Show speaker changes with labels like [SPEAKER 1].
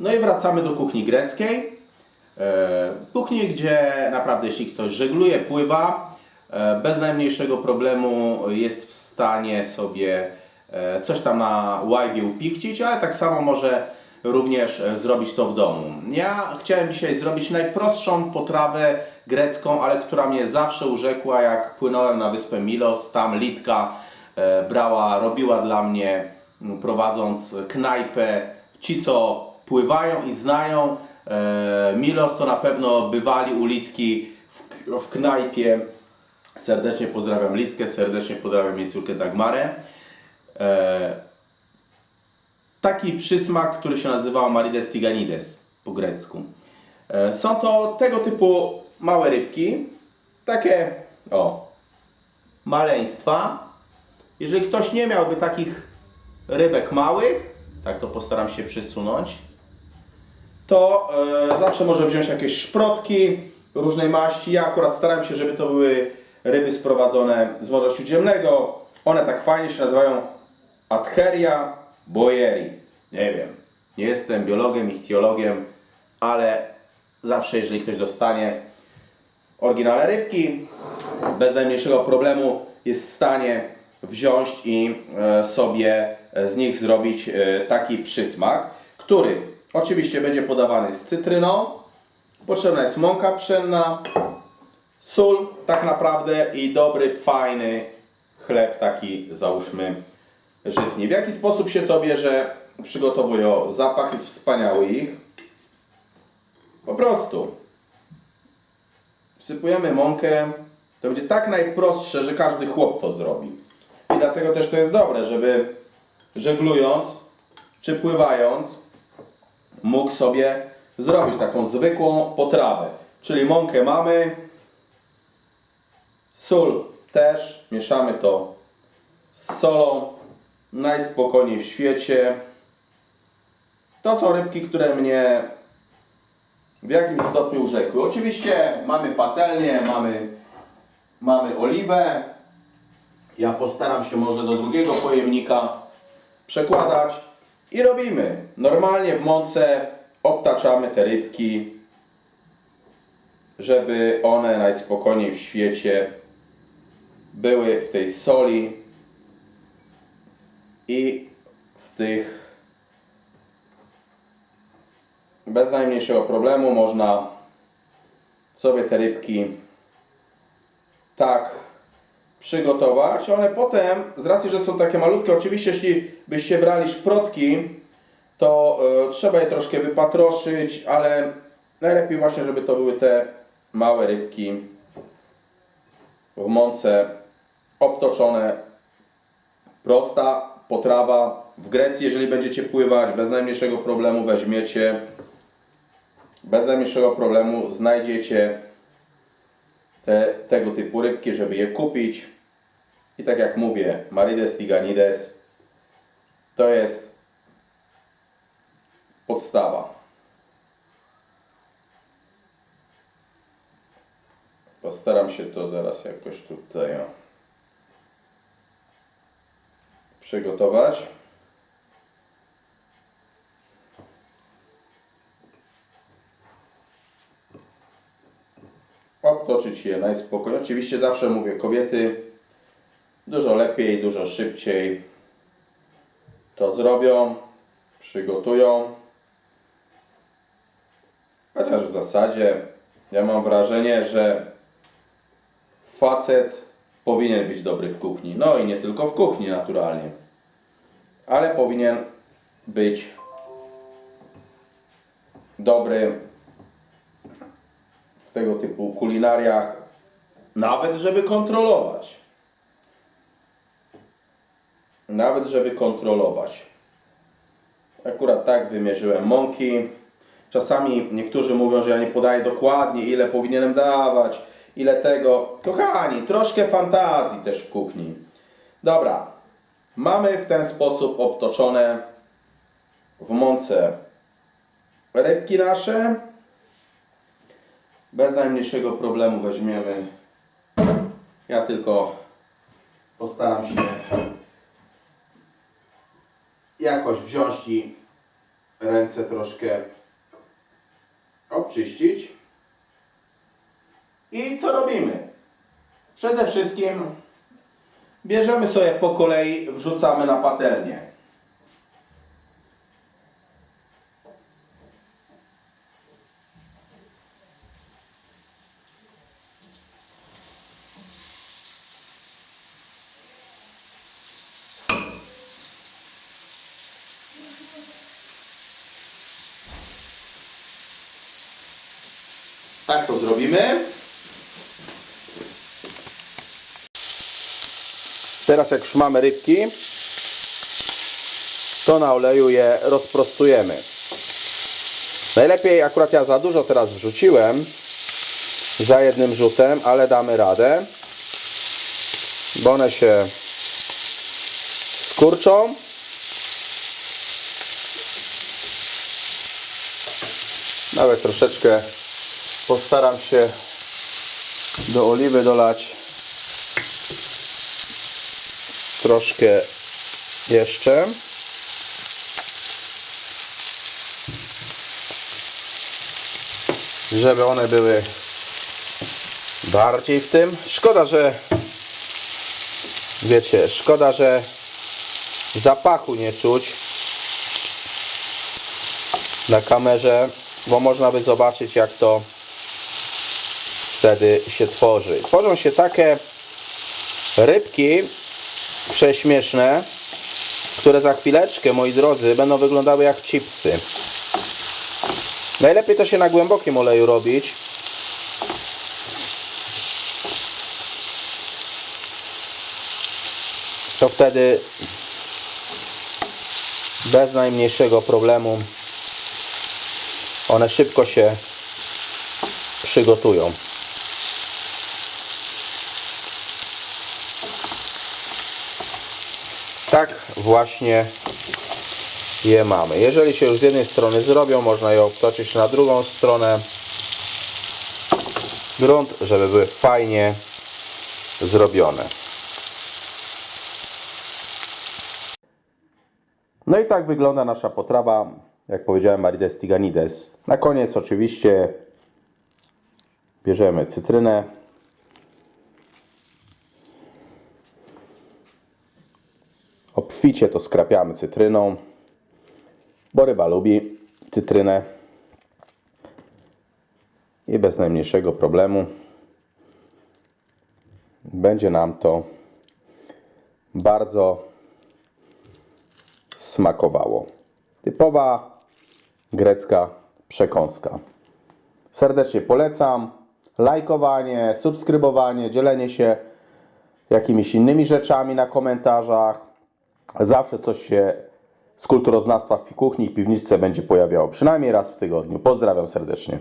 [SPEAKER 1] No i wracamy do kuchni greckiej. E, Kuchni, gdzie naprawdę jeśli ktoś żegluje, pływa, e, bez najmniejszego problemu jest w stanie sobie e, coś tam na łajbie upichcić, ale tak samo może również zrobić to w domu. Ja chciałem dzisiaj zrobić najprostszą potrawę grecką, ale która mnie zawsze urzekła, jak płynąłem na wyspę Milos, tam Litka brała, robiła dla mnie, prowadząc knajpę. Ci, co pływają i znają e, Milos, to na pewno bywali u Litki w, w knajpie. Serdecznie pozdrawiam Litkę, serdecznie pozdrawiam jej córkę Dagmarę. E, taki przysmak, który się nazywał Marides tiganides po grecku. E, Są to tego typu małe rybki, takie o, maleństwa. Jeżeli ktoś nie miałby takich rybek małych, tak to postaram się przysunąć, to e, zawsze może wziąć jakieś szprotki różnej maści. Ja akurat staram się, żeby to były ryby sprowadzone z Morza Śródziemnego. One tak fajnie się nazywają Adheria boyeri. Nie wiem, nie jestem biologiem, ichtiologiem, ale zawsze jeżeli ktoś dostanie oryginalne rybki, bez najmniejszego problemu jest w stanie wziąć i e, sobie z nich zrobić e, taki przysmak, który oczywiście będzie podawany z cytryną. Potrzebna jest mąka pszenna, sól tak naprawdę i dobry, fajny chleb taki załóżmy żytni. W jaki sposób się to bierze? Przygotowują. Zapach jest wspaniały ich. Po prostu wsypujemy mąkę. To będzie tak najprostsze, że każdy chłop to zrobi. I dlatego też to jest dobre, żeby żeglując czy pływając mógł sobie zrobić taką zwykłą potrawę. Czyli mąkę mamy, sól też, mieszamy to z solą najspokojniej w świecie. To są rybki, które mnie w jakimś stopniu urzekły. Oczywiście mamy patelnię, mamy, mamy oliwę. Ja postaram się może do drugiego pojemnika przekładać i robimy. Normalnie w mące obtaczamy te rybki, żeby one najspokojniej w świecie były w tej soli i w tych bez najmniejszego problemu można sobie te rybki tak przygotować. One potem, z racji, że są takie malutkie, oczywiście jeśli byście brali szprotki, to e, trzeba je troszkę wypatroszyć, ale najlepiej właśnie, żeby to były te małe rybki w mące obtoczone. Prosta potrawa. W Grecji, jeżeli będziecie pływać, bez najmniejszego problemu weźmiecie, bez najmniejszego problemu znajdziecie te, tego typu rybki, żeby je kupić. I tak jak mówię, Marides tiganides to jest podstawa. Postaram się to zaraz jakoś tutaj przygotować. Obtoczyć je najspokojniej. Oczywiście zawsze mówię, kobiety dużo lepiej, dużo szybciej to zrobią, przygotują. Chociaż w zasadzie ja mam wrażenie, że facet powinien być dobry w kuchni. No i nie tylko w kuchni naturalnie. Ale powinien być dobry tego typu kulinariach, nawet żeby kontrolować. Nawet żeby kontrolować. Akurat tak wymierzyłem mąki. Czasami niektórzy mówią, że ja nie podaję dokładnie, ile powinienem dawać, ile tego. Kochani, troszkę fantazji też w kuchni. Dobra, mamy w ten sposób obtoczone w mące rybki nasze. Bez najmniejszego problemu weźmiemy. Ja tylko postaram się jakoś wziąć i ręce troszkę obczyścić. I co robimy? Przede wszystkim bierzemy sobie po kolei, wrzucamy na patelnię. Tak to zrobimy. Teraz jak już mamy rybki, to na oleju je rozprostujemy. Najlepiej, akurat ja za dużo teraz wrzuciłem, za jednym rzutem, ale damy radę, bo one się skurczą. Nawet troszeczkę postaram się do oliwy dolać troszkę jeszcze. Żeby one były bardziej w tym. Szkoda, że wiecie, szkoda, że zapachu nie czuć na kamerze, bo można by zobaczyć jak to wtedy się tworzy. Tworzą się takie rybki prześmieszne, które za chwileczkę, moi drodzy, będą wyglądały jak chipsy. Najlepiej to się na głębokim oleju robić. To wtedy bez najmniejszego problemu one szybko się przygotują. Tak właśnie je mamy. Jeżeli się już z jednej strony zrobią, można je obtoczyć na drugą stronę. Grunt, żeby były fajnie zrobione. No i tak wygląda nasza potrawa, jak powiedziałem, Marides Tiganides. Na koniec oczywiście bierzemy cytrynę. Obficie to skrapiamy cytryną, bo ryba lubi cytrynę i bez najmniejszego problemu będzie nam to bardzo smakowało. Typowa grecka przekąska. Serdecznie polecam. Lajkowanie, subskrybowanie, dzielenie się jakimiś innymi rzeczami na komentarzach. Zawsze coś się z kulturoznawstwa w kuchni i piwniczce będzie pojawiało. Przynajmniej raz w tygodniu. Pozdrawiam serdecznie.